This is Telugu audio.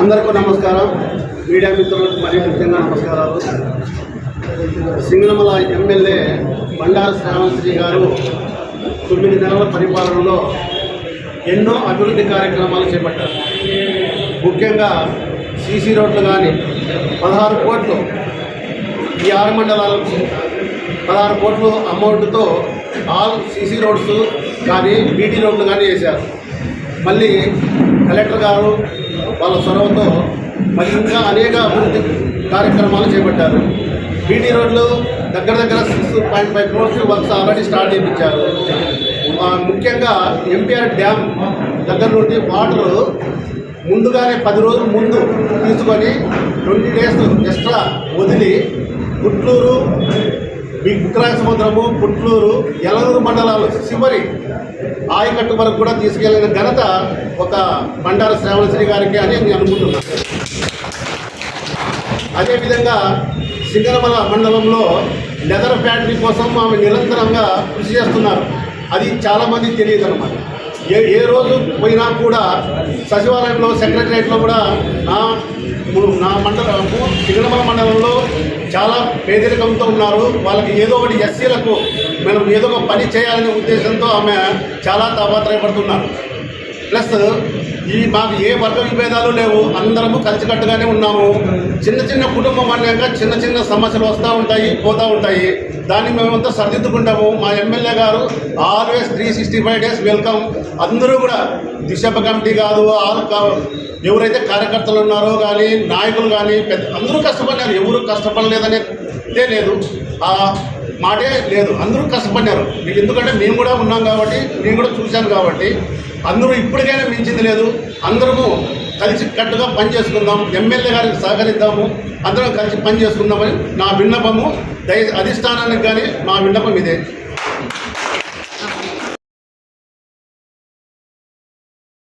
అందరికీ నమస్కారం. మీడియా మిత్రులకు మరియు ముఖ్యంగా నమస్కారాలు. సింగనమల ఎమ్మెల్యే బండారు శ్రావణశ్రీ గారు తొమ్మిది నెలల పరిపాలనలో ఎన్నో అభివృద్ధి కార్యక్రమాలు చేపట్టారు. ముఖ్యంగా సీసీ రోడ్లు కానీ పదహారు కోట్లు ఈ ఆరు మండలాలకు పదహారు కోట్లు అమౌంట్తో ఆల్ సీసీ రోడ్స్ కానీ బీటీ రోడ్లు కానీ వేశారు. మళ్ళీ కలెక్టర్ గారు వాళ్ళ చొరవతో మరి ఇంకా అనేక అభివృద్ధి కార్యక్రమాలు చేపట్టారు. బీటీ రోడ్లు దగ్గర దగ్గర six point five crores works already start చేయించారు ముఖ్యంగా ఎంపీఆర్ డ్యామ్ దగ్గర నుండి వాటర్ ముందుగానే పది రోజుల ముందు తీసుకొని ట్వంటీ డేస్ ఎక్స్ట్రా వదిలి గుట్లూరు ఈ బుక్కరాయ సముద్రము పుట్లూరు ఎలనూరు మండలాలు చివరి ఆయకట్టు వరకు కూడా తీసుకెళ్ళిన ఘనత ఒక బండారు శ్రావణశ్రీ గారికి అని నేను అనుకుంటున్నాను అదేవిధంగా సింగరమల మండలంలో లెదర్ ఫ్యాక్టరీ కోసం ఆమె నిరంతరంగా కృషి చేస్తున్నారు. అది చాలామంది తెలియదు అనమాట ఏ ఏ రోజు పోయినా కూడా సచివాలయంలో సెక్రటరియట్లో కూడా నా నా మండలము సింగరమల మండలంలో చాలా పేదరికంతో ఉన్నారు. వాళ్ళకి ఏదో ఒకటి ఎస్సీలకు మనం ఏదో ఒక పని చేయాలనే ఉద్దేశంతో ఆమె చాలా తాపత్రయపడుతున్నారు. ప్లస్ ఈ మాకు ఏ వర్గ విభేదాలు లేవు అందరము కలిసికట్టుగానే ఉన్నాము. చిన్న చిన్న కుటుంబం అన్నాక చిన్న చిన్న సమస్యలు వస్తూ ఉంటాయి పోతూ ఉంటాయి. దాన్ని మేమంతా సరిదిద్దుకుంటాము. మా ఎమ్మెల్యే గారు always three sixty five days welcome అందరూ కూడా దిశప కమిటీ కాదు ఆల్ ఎవరైతే కార్యకర్తలు ఉన్నారో కానీ నాయకులు కానీ పెద్ద అందరూ కష్టపడినారు ఎవరు కష్టపడలేదనే లేదు. ఆ మాటే లేదు. అందరూ కష్టపడినారు ఎందుకంటే మేము కూడా ఉన్నాం కాబట్టి నేను కూడా చూశాను కాబట్టి అందరూ ఇప్పటికైనా మించింది లేదు. అందరము కలిసి కట్టుగా పని చేసుకుందాం ఎమ్మెల్యే గారికి సహకరిద్దాము అందరం కలిసి పని చేసుకుందామని నా విన్నపము దయ అధిష్టానానికి కానీ మా విన్నపం ఇదే.